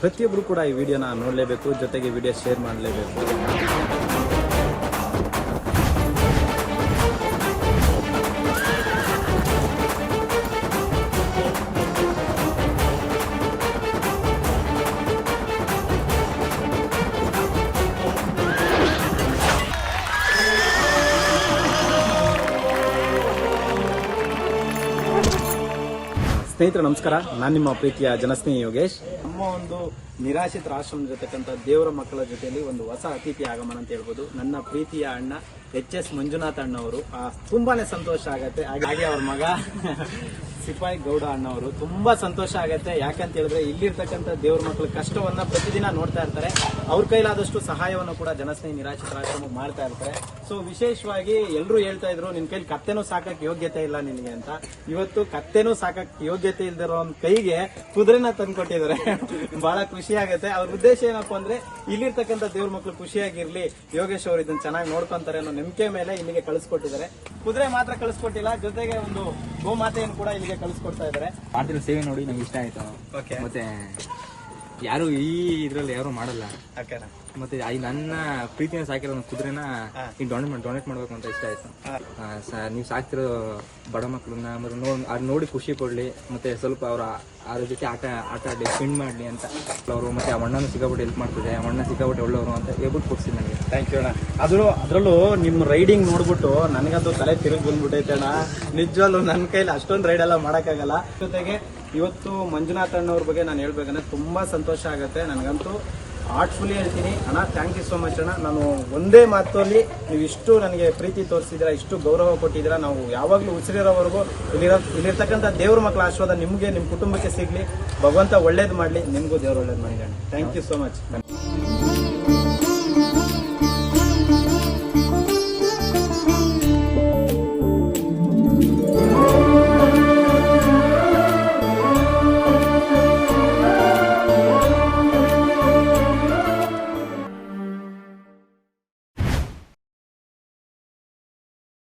ಪ್ರತಿಯೊಬ್ಬರು ಕೂಡ ಈ ವಿಡಿಯೋನ ನೋಡಲೇಬೇಕು ಜೊತೆಗೆ ವಿಡಿಯೋ ಶೇರ್ ಮಾಡಲೇಬೇಕು. ಸ್ನೇಹಿತರೆ, ನಮಸ್ಕಾರ. ನಾನು ನಿಮ್ಮ ಪ್ರೀತಿಯ ಜನಸ್ನೇಹಿ ಯೋಗೇಶ್. ನಮ್ಮ ಒಂದು ನಿರಾಶ್ರಿತರ ಇರತಕ್ಕಂಥ ದೇವರ ಮಕ್ಕಳ ಜೊತೆಯಲ್ಲಿ ಒಂದು ಹೊಸ ಅತಿಥಿ ಆಗಮನ ಅಂತ ಹೇಳ್ಬೋದು. ನನ್ನ ಪ್ರೀತಿಯ ಅಣ್ಣ ಎಚ್ ಎಸ್ ಮಂಜುನಾಥ್ ಅಣ್ಣವರು. ತುಂಬಾನೇ ಸಂತೋಷ ಆಗತ್ತೆ. ಹಾಗೆ ಅವ್ರ ಮಗ ಸಿಪಾಯಿ ಗೌಡ ಅಣ್ಣವರು. ತುಂಬಾ ಸಂತೋಷ ಆಗತ್ತೆ. ಯಾಕಂತ ಹೇಳಿದ್ರೆ ಇಲ್ಲಿರ್ತಕ್ಕಂಥ ದೇವ್ರ ಮಕ್ಕಳ ಕಷ್ಟವನ್ನ ಪ್ರತಿದಿನ ನೋಡ್ತಾ ಇರ್ತಾರೆ. ಅವ್ರ ಕೈಲಾದಷ್ಟು ಸಹಾಯವನ್ನು ಕೂಡ ಜನಸ್ನೇಹಿ ನಿರಾಶ್ರಿತರ ಆಶ್ರಮ ಮಾಡ್ತಾ ಇರ್ತಾರೆ. ಸೊ ವಿಶೇಷವಾಗಿ ಎಲ್ಲರೂ ಹೇಳ್ತಾ ಇದ್ರು ನಿನ್ ಕೈಲಿ ಕತ್ತೆನೂ ಸಾಕಕ್ ಯೋಗ್ಯತೆ ಇಲ್ಲ ನಿನಗೆ ಅಂತ. ಇವತ್ತು ಕತ್ತೆನೂ ಸಾಕಕ್ ಯೋಗ್ಯತೆ ಇಲ್ದಿರೋ ಕೈಗೆ ಕುದುರೆನ ತಂದ್ಕೊಟ್ಟಿದ್ದಾರೆ ಬಹಳ ಖುಷಿ ಆಗುತ್ತೆ. ಅವ್ರ ಉದ್ದೇಶ ಏನಪ್ಪಾ ಅಂದ್ರೆ ಇಲ್ಲಿರ್ತಕ್ಕಂಥ ದೇವ್ರ ಮಕ್ಳು ಖುಷಿಯಾಗಿರ್ಲಿ ಯೋಗೇಶ್ ಅವರು ಇದನ್ನ ಚೆನ್ನಾಗಿ ನೋಡ್ಕೊಂತಾರೆ ಅನ್ನೋ ನಂಬಿಕೆ ಮೇಲೆ ಇಲ್ಲಿಗೆ ಕಳಿಸ್ಕೊಟ್ಟಿದ್ದಾರೆ. ಕುದುರೆ ಮಾತ್ರ ಕಳಿಸ್ಕೊಟ್ಟಿಲ್ಲ ಜೊತೆಗೆ ಒಂದು ಗೋಮಾತೆಯನ್ನು ಕೂಡ ಇಲ್ಲಿಗೆ ಕಳಿಸ್ಕೊಡ್ತಾ ಇದ್ದಾರೆ. ಮಾಡ್ತಿರೋ ಸೇವೆ ನೋಡಿ ನಂಗೆ ಇಷ್ಟ ಆಯ್ತು. ಓಕೆ ಮತ್ತೆ ಯಾರು ಈ ಇದ್ರಲ್ಲಿ ಯಾರು ಮಾಡಲ್ಲ. ಓಕೆನಾ ಮತ್ತೆ ಐ ನನ್ನ ಪ್ರೀತಿನ ಸಾಕಿರೋ ಒಂದು ಕುದುರೆನ ಈಗ ಡೊನೇಟ್ ಡೊನೇಟ್ ಮಾಡ್ಬೇಕು ಅಂತ ಇಷ್ಟ ಆಯ್ತು. ಸರ್ ನೀವು ಸಾಕ್ತಿರೋ ಬಡ ಮಕ್ಕಳನ್ನ ಮತ್ತೆ ನೋಡಿ ಅದ್ ನೋಡಿ ಖುಷಿ ಕೊಡ್ಲಿ ಮತ್ತೆ ಸ್ವಲ್ಪ ಅವ್ರ ಅದ್ರ ಜೊತೆ ಆಟ ಆಟ ಆಡಿ ಸ್ಪೆಂಡ್ ಮಾಡ್ಲಿ ಅಂತ. ಅವರು ಮತ್ತೆ ಆ ಅಣ್ಣನ ಸಿಕ್ಕಾಪಟ್ಟೆ ಹೆಲ್ಪ್ ಮಾಡ್ತಿದೆ ಆ ಅಣ್ಣ ಸಿಕ್ಕಾಪಟ್ಟೆ ಒಳ್ಳೆಯವರು ಅಂತ ಹೇಳ್ಬಿಟ್ಟು ಕೊಡ್ಸಿ ನನಗೆ ಥ್ಯಾಂಕ್ ಯು ಅಣ್ಣ. ಅದರಲ್ಲೂ ಅದರಲ್ಲೂ ನಿಮ್ಮ ರೈಡಿಂಗ್ ನೋಡ್ಬಿಟ್ಟು ನನಗಂತೂ ತಲೆ ತಿರುಗಿ ಬಂದ್ಬಿಟ್ಟೈತೆ ಅಣ್ಣ. ನಿಜವಲ್ಲೂ ನನ್ನ ಕೈಲಿ ಅಷ್ಟೊಂದು ರೈಡ್ ಎಲ್ಲ ಮಾಡೋಕ್ಕಾಗಲ್ಲ. ಜೊತೆಗೆ ಇವತ್ತು ಮಂಜುನಾಥ ಅಣ್ಣವ್ರ ಬಗ್ಗೆ ನಾನು ಹೇಳ್ಬೇಕಂದ್ರೆ ತುಂಬ ಸಂತೋಷ ಆಗುತ್ತೆ. ನನಗಂತೂ ಆರ್ಟ್ಫುಲಿ ಹೇಳ್ತೀನಿ. ಅಣ್ಣ ಥ್ಯಾಂಕ್ ಯು ಸೋ ಮಚ್ ಅಣ್ಣ. ನಾನು ಒಂದೇ ಮಾತಲ್ಲಿ ನೀವು ಇಷ್ಟು ನನಗೆ ಪ್ರೀತಿ ತೋರಿಸಿದ್ದೀರಾ, ಇಷ್ಟು ಗೌರವ ಕೊಟ್ಟಿದ್ದೀರಾ, ನಾವು ಯಾವಾಗಲೂ ಉಸಿರಿರೋವರೆಗೂ ಇಲ್ಲಿರೋ ಇಲ್ಲಿರ್ತಕ್ಕಂಥ ದೇವ್ರ ಮಕ್ಕಳ ಆಶೀರ್ವಾದ ನಿಮಗೆ ನಿಮ್ಮ ಕುಟುಂಬಕ್ಕೆ ಸಿಗಲಿ. ಭಗವಂತ ಒಳ್ಳೇದು ಮಾಡಲಿ. ನಿಮಗೂ ದೇವ್ರು ಒಳ್ಳೇದು ಮಾಡಿದ್ದಾನೆ ಥ್ಯಾಂಕ್ ಯು ಸೋ ಮಚ್